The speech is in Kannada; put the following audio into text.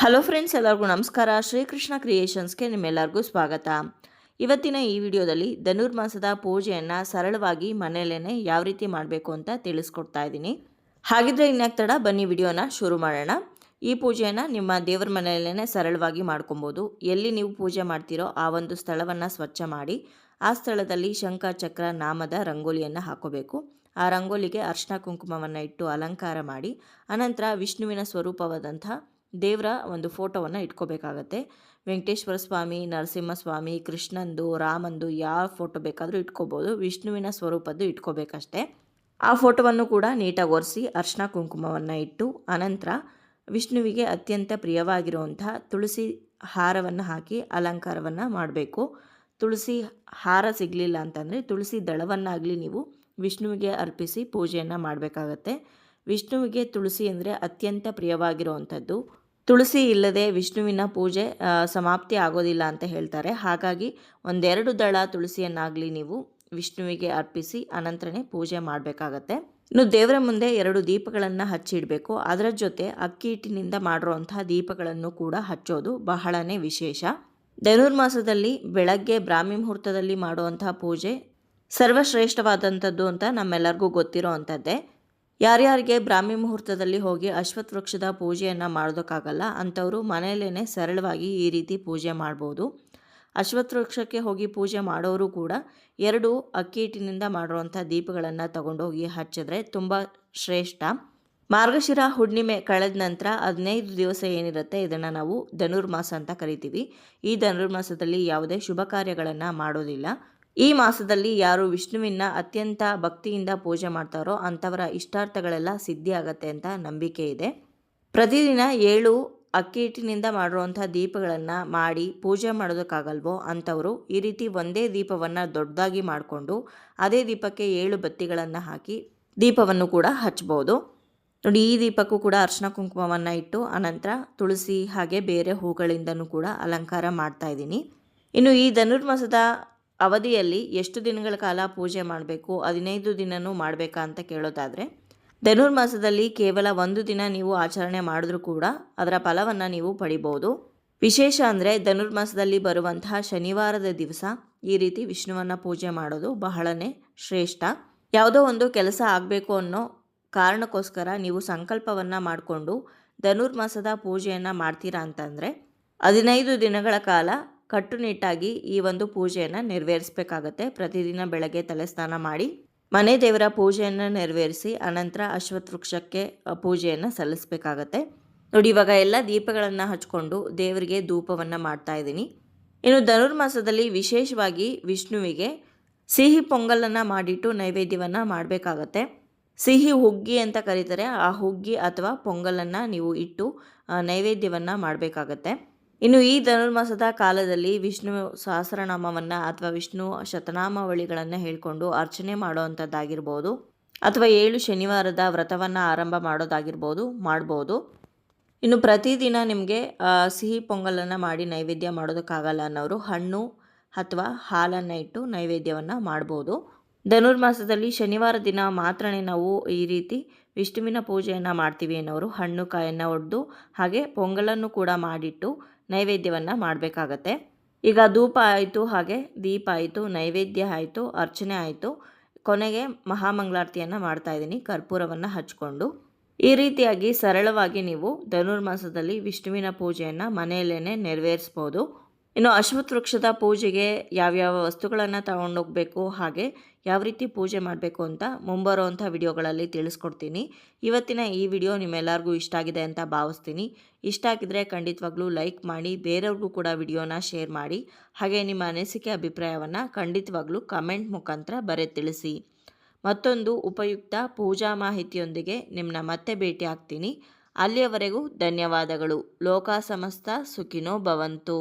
ಹಲೋ ಫ್ರೆಂಡ್ಸ್ ಎಲ್ಲರಿಗೂ ನಮಸ್ಕಾರ. ಶ್ರೀಕೃಷ್ಣ ಕ್ರಿಯೇಷನ್ಸ್ಗೆ ನಿಮ್ಮೆಲ್ಲರಿಗೂ ಸ್ವಾಗತ. ಇವತ್ತಿನ ಈ ವಿಡಿಯೋದಲ್ಲಿ ಧನುರ್ಮಾಸದ ಪೂಜೆಯನ್ನು ಸರಳವಾಗಿ ಮನೆಯಲ್ಲೇ ಯಾವ ರೀತಿ ಮಾಡಬೇಕು ಅಂತ ತಿಳಿಸ್ಕೊಡ್ತಾ ಇದ್ದೀನಿ. ಹಾಗಿದ್ರೆ ಇನ್ಯಾಕ್ತಡ ಬನ್ನಿ ವಿಡಿಯೋನ ಶುರು ಮಾಡೋಣ. ಈ ಪೂಜೆಯನ್ನು ನಿಮ್ಮ ದೇವರ ಮನೆಯಲ್ಲೇ ಸರಳವಾಗಿ ಮಾಡ್ಕೊಬೋದು. ಎಲ್ಲಿ ನೀವು ಪೂಜೆ ಮಾಡ್ತೀರೋ ಆ ಒಂದು ಸ್ಥಳವನ್ನು ಸ್ವಚ್ಛ ಮಾಡಿ, ಆ ಸ್ಥಳದಲ್ಲಿ ಶಂಖ, ಚಕ್ರ, ನಾಮದ ರಂಗೋಲಿಯನ್ನು ಹಾಕೋಬೇಕು. ಆ ರಂಗೋಲಿಗೆ ಅರ್ಶಿನ ಕುಂಕುಮವನ್ನು ಇಟ್ಟು ಅಲಂಕಾರ ಮಾಡಿ, ಅನಂತರ ವಿಷ್ಣುವಿನ ಸ್ವರೂಪವಾದಂಥ ದೇವರ ಒಂದು ಫೋಟೋವನ್ನು ಇಟ್ಕೋಬೇಕಾಗತ್ತೆ. ವೆಂಕಟೇಶ್ವರ ಸ್ವಾಮಿ, ನರಸಿಂಹಸ್ವಾಮಿ, ಕೃಷ್ಣಂದು, ರಾಮಂದು ಯಾವ ಫೋಟೋ ಬೇಕಾದರೂ ಇಟ್ಕೋಬೋದು. ವಿಷ್ಣುವಿನ ಸ್ವರೂಪದ್ದು ಇಟ್ಕೋಬೇಕಷ್ಟೇ. ಆ ಫೋಟೋವನ್ನು ಕೂಡ ನೀಟಾಗಿ ಒರೆಸಿ ಅರ್ಶಿನ ಕುಂಕುಮವನ್ನು ಇಟ್ಟು ಅನಂತರ ವಿಷ್ಣುವಿಗೆ ಅತ್ಯಂತ ಪ್ರಿಯವಾಗಿರುವಂಥ ತುಳಸಿ ಹಾರವನ್ನು ಹಾಕಿ ಅಲಂಕಾರವನ್ನು ಮಾಡಬೇಕು. ತುಳಸಿ ಹಾರ ಸಿಗಲಿಲ್ಲ ಅಂತಂದರೆ ತುಳಸಿ ದಳವನ್ನಾಗಲಿ ನೀವು ವಿಷ್ಣುವಿಗೆ ಅರ್ಪಿಸಿ ಪೂಜೆಯನ್ನು ಮಾಡಬೇಕಾಗತ್ತೆ. ವಿಷ್ಣುವಿಗೆ ತುಳಸಿ ಅಂದರೆ ಅತ್ಯಂತ ಪ್ರಿಯವಾಗಿರುವಂಥದ್ದು. ತುಳಸಿ ಇಲ್ಲದೆ ವಿಷ್ಣುವಿನ ಪೂಜೆ ಸಮಾಪ್ತಿ ಆಗೋದಿಲ್ಲ ಅಂತ ಹೇಳ್ತಾರೆ. ಹಾಗಾಗಿ ಒಂದೆರಡು ದಳ ತುಳಸಿಯನ್ನಾಗಲಿ ನೀವು ವಿಷ್ಣುವಿಗೆ ಅರ್ಪಿಸಿ ಅನಂತರನೇ ಪೂಜೆ ಮಾಡಬೇಕಾಗತ್ತೆ. ಇನ್ನು ದೇವರ ಮುಂದೆ ಎರಡು ದೀಪಗಳನ್ನು ಹಚ್ಚಿಡಬೇಕು. ಅದರ ಜೊತೆ ಅಕ್ಕಿ ಹಿಟ್ಟಿನಿಂದ ಮಾಡಿರುವಂತಹ ದೀಪಗಳನ್ನು ಕೂಡ ಹಚ್ಚೋದು ಬಹಳನೇ ವಿಶೇಷ. ಧನುರ್ಮಾಸದಲ್ಲಿ ಬೆಳಗ್ಗೆ ಬ್ರಾಹ್ಮಿ ಮುಹೂರ್ತದಲ್ಲಿ ಮಾಡುವಂತಹ ಪೂಜೆ ಸರ್ವಶ್ರೇಷ್ಠವಾದಂಥದ್ದು ಅಂತ ನಮ್ಮೆಲ್ಲರಿಗೂ ಗೊತ್ತಿರೋ ಅಂಥದ್ದೇ. ಯಾರ್ಯಾರಿಗೆ ಬ್ರಾಹ್ಮಿ ಮುಹೂರ್ತದಲ್ಲಿ ಹೋಗಿ ಅಶ್ವತ್ಥ ವೃಕ್ಷದ ಪೂಜೆಯನ್ನು ಮಾಡೋದಕ್ಕಾಗಲ್ಲ, ಅಂಥವರು ಮನೆಯಲ್ಲೇ ಸರಳವಾಗಿ ಈ ರೀತಿ ಪೂಜೆ ಮಾಡ್ಬೋದು. ಅಶ್ವತ್ಥ ವೃಕ್ಷಕ್ಕೆ ಹೋಗಿ ಪೂಜೆ ಮಾಡೋರು ಕೂಡ ಎರಡು ಅಕ್ಕಿ ಹಿಟ್ಟಿನಿಂದ ಮಾಡಿರುವಂಥ ದೀಪಗಳನ್ನು ತಗೊಂಡೋಗಿ ಹಚ್ಚಿದ್ರೆ ತುಂಬ ಶ್ರೇಷ್ಠ. ಮಾರ್ಗಶಿರ ಹುಣ್ಣಿಮೆ ಕಳೆದ ನಂತರ ಹದಿನೈದು ದಿವಸ ಏನಿರುತ್ತೆ ಇದನ್ನು ನಾವು ಧನುರ್ಮಾಸ ಅಂತ ಕರಿತೀವಿ. ಈ ಧನುರ್ಮಾಸದಲ್ಲಿ ಯಾವುದೇ ಶುಭ ಕಾರ್ಯಗಳನ್ನು ಮಾಡೋದಿಲ್ಲ. ಈ ಮಾಸದಲ್ಲಿ ಯಾರು ವಿಷ್ಣುವಿನ ಅತ್ಯಂತ ಭಕ್ತಿಯಿಂದ ಪೂಜೆ ಮಾಡ್ತಾರೋ ಅಂಥವರ ಇಷ್ಟಾರ್ಥಗಳೆಲ್ಲ ಸಿದ್ಧಿ ಆಗತ್ತೆ ಅಂತ ನಂಬಿಕೆ ಇದೆ. ಪ್ರತಿದಿನ ಏಳು ಅಕ್ಕಿ ಹಿಟ್ಟಿನಿಂದ ಮಾಡಿರುವಂಥ ದೀಪಗಳನ್ನು ಮಾಡಿ ಪೂಜೆ ಮಾಡೋದಕ್ಕಾಗಲ್ವೋ ಅಂಥವರು ಈ ರೀತಿ ಒಂದೇ ದೀಪವನ್ನು ದೊಡ್ಡದಾಗಿ ಮಾಡಿಕೊಂಡು ಅದೇ ದೀಪಕ್ಕೆ ಏಳು ಬತ್ತಿಗಳನ್ನು ಹಾಕಿ ದೀಪವನ್ನು ಕೂಡ ಹಚ್ಬೋದು. ನೋಡಿ, ಈ ದೀಪಕ್ಕೂ ಕೂಡ ಅರ್ಶಿನ ಕುಂಕುಮವನ್ನು ಇಟ್ಟು ಅನಂತರ ತುಳಸಿ ಹಾಗೆ ಬೇರೆ ಹೂಗಳಿಂದನೂ ಕೂಡ ಅಲಂಕಾರ ಮಾಡ್ತಾ ಇದ್ದೀನಿ. ಇನ್ನು ಈ ಧನುರ್ಮಾಸದ ಅವಧಿಯಲ್ಲಿ ಎಷ್ಟು ದಿನಗಳ ಕಾಲ ಪೂಜೆ ಮಾಡಬೇಕು? ಹದಿನೈದು ದಿನನೂ ಮಾಡಬೇಕಾ ಅಂತ ಕೇಳೋದಾದರೆ ಧನುರ್ಮಾಸದಲ್ಲಿ ಕೇವಲ ಒಂದು ದಿನ ನೀವು ಆಚರಣೆ ಮಾಡಿದ್ರೂ ಕೂಡ ಅದರ ಫಲವನ್ನು ನೀವು ಪಡಿಬೋದು. ವಿಶೇಷ ಅಂದರೆ ಧನುರ್ಮಾಸದಲ್ಲಿ ಬರುವಂತಹ ಶನಿವಾರದ ದಿವಸ ಈ ರೀತಿ ವಿಷ್ಣುವನ್ನು ಪೂಜೆ ಮಾಡೋದು ಬಹಳನೇ ಶ್ರೇಷ್ಠ. ಯಾವುದೋ ಒಂದು ಕೆಲಸ ಆಗಬೇಕು ಅನ್ನೋ ಕಾರಣಕ್ಕೋಸ್ಕರ ನೀವು ಸಂಕಲ್ಪವನ್ನು ಮಾಡಿಕೊಂಡು ಧನುರ್ಮಾಸದ ಪೂಜೆಯನ್ನು ಮಾಡ್ತೀರಾ ಅಂತಂದರೆ, ಹದಿನೈದು ದಿನಗಳ ಕಾಲ ಕಟ್ಟುನಿಟ್ಟಾಗಿ ಈ ಒಂದು ಪೂಜೆಯನ್ನು ನೆರವೇರಿಸಬೇಕಾಗತ್ತೆ. ಪ್ರತಿದಿನ ಬೆಳಗ್ಗೆ ತಲೆ ಸ್ನಾನ ಮಾಡಿ ಮನೆ ದೇವರ ಪೂಜೆಯನ್ನು ನೆರವೇರಿಸಿ ಅನಂತರ ಅಶ್ವಥ ವೃಕ್ಷಕ್ಕೆ ಪೂಜೆಯನ್ನು ಸಲ್ಲಿಸಬೇಕಾಗತ್ತೆ. ನೋಡಿ, ಇವಾಗ ಎಲ್ಲ ದೀಪಗಳನ್ನು ಹಚ್ಕೊಂಡು ದೇವರಿಗೆ ಧೂಪವನ್ನು ಮಾಡ್ತಾ ಇದ್ದೀನಿ. ಇನ್ನು ಧನುರ್ಮಾಸದಲ್ಲಿ ವಿಶೇಷವಾಗಿ ವಿಷ್ಣುವಿಗೆ ಸಿಹಿ ಪೊಂಗಲನ್ನು ಮಾಡಿಟ್ಟು ನೈವೇದ್ಯವನ್ನು ಮಾಡಬೇಕಾಗತ್ತೆ. ಸಿಹಿ ಹುಗ್ಗಿ ಅಂತ ಕರೀತಾರೆ. ಆ ಹುಗ್ಗಿ ಅಥವಾ ಪೊಂಗಲನ್ನು ನೀವು ಇಟ್ಟು ನೈವೇದ್ಯವನ್ನು ಮಾಡಬೇಕಾಗತ್ತೆ. ಇನ್ನು ಈ ಧನುರ್ಮಾಸದ ಕಾಲದಲ್ಲಿ ವಿಷ್ಣು ಸಹಸ್ರನಾಮವನ್ನು ಅಥವಾ ವಿಷ್ಣು ಶತನಾಮಾವಳಿಗಳನ್ನು ಹೇಳಿಕೊಂಡು ಅರ್ಚನೆ ಮಾಡುವಂಥದ್ದಾಗಿರ್ಬೋದು. ಅಥವಾ ಏಳು ಶನಿವಾರದ ವ್ರತವನ್ನು ಆರಂಭ ಮಾಡೋದಾಗಿರ್ಬೋದು, ಮಾಡ್ಬೋದು. ಇನ್ನು ಪ್ರತಿದಿನ ನಿಮಗೆ ಸಿಹಿ ಪೊಂಗಲನ್ನು ಮಾಡಿ ನೈವೇದ್ಯ ಮಾಡೋದಕ್ಕಾಗಲ್ಲ ಅನ್ನೋರು ಹಣ್ಣು ಅಥವಾ ಹಾಲನ್ನು ಇಟ್ಟು ನೈವೇದ್ಯವನ್ನು ಮಾಡ್ಬೋದು. ಧನುರ್ಮಾಸದಲ್ಲಿ ಶನಿವಾರ ದಿನ ಮಾತ್ರ ನಾವು ಈ ರೀತಿ ವಿಷ್ಣುವಿನ ಪೂಜೆಯನ್ನು ಮಾಡ್ತೀವಿ ಅನ್ನೋರು ಹಣ್ಣು, ಕಾಯನ್ನು ಒಡೆದು ಹಾಗೆ ಪೊಂಗಲನ್ನು ಕೂಡ ಮಾಡಿಟ್ಟು ನೈವೇದ್ಯವನ್ನು ಮಾಡಬೇಕಾಗತ್ತೆ. ಈಗ ಧೂಪ ಆಯಿತು, ಹಾಗೆ ದೀಪ ಆಯಿತು, ನೈವೇದ್ಯ ಆಯಿತು, ಅರ್ಚನೆ ಆಯಿತು. ಕೊನೆಗೆ ಮಹಾಮಂಗಳಾರತಿಯನ್ನು ಮಾಡ್ತಾ ಇದ್ದೀನಿ, ಕರ್ಪೂರವನ್ನು ಹಚ್ಕೊಂಡು. ಈ ರೀತಿಯಾಗಿ ಸರಳವಾಗಿ ನೀವು ಧನುರ್ಮಾಸದಲ್ಲಿ ವಿಷ್ಣುವಿನ ಪೂಜೆಯನ್ನು ಮನೆಯಲ್ಲೇ ನೆರವೇರಿಸ್ಬೋದು. ಇನ್ನು ಅಶ್ವತ್ಥ ವೃಕ್ಷದ ಪೂಜೆಗೆ ಯಾವ್ಯಾವ ವಸ್ತುಗಳನ್ನು ತಗೊಂಡೋಗ್ಬೇಕು, ಹಾಗೆ ಯಾವ ರೀತಿ ಪೂಜೆ ಮಾಡಬೇಕು ಅಂತ ಮುಂಬರುವಂಥ ವಿಡಿಯೋಗಳಲ್ಲಿ ತಿಳಿಸ್ಕೊಡ್ತೀನಿ. ಇವತ್ತಿನ ಈ ವಿಡಿಯೋ ನಿಮ್ಮೆಲ್ಲರಿಗೂ ಇಷ್ಟ ಆಗಿದೆ ಅಂತ ಭಾವಿಸ್ತೀನಿ. ಇಷ್ಟ ಆಗಿದ್ರೆ ಖಂಡಿತವಾಗ್ಲೂ ಲೈಕ್ ಮಾಡಿ, ಬೇರೆಯವ್ರಿಗೂ ಕೂಡ ವಿಡಿಯೋನ ಶೇರ್ ಮಾಡಿ, ಹಾಗೆ ನಿಮ್ಮ ಅನಿಸಿಕೆ, ಅಭಿಪ್ರಾಯವನ್ನು ಖಂಡಿತವಾಗ್ಲೂ ಕಮೆಂಟ್ ಮುಖಾಂತರ ಬರೆ ತಿಳಿಸಿ. ಮತ್ತೊಂದು ಉಪಯುಕ್ತ ಪೂಜಾ ಮಾಹಿತಿಯೊಂದಿಗೆ ನಿಮ್ಮನ್ನ ಮತ್ತೆ ಭೇಟಿ ಆಗ್ತೀನಿ. ಅಲ್ಲಿಯವರೆಗೂ ಧನ್ಯವಾದಗಳು. ಲೋಕ ಸಮಸ್ತ, ಸುಖಿನೋ ಭವಂತು.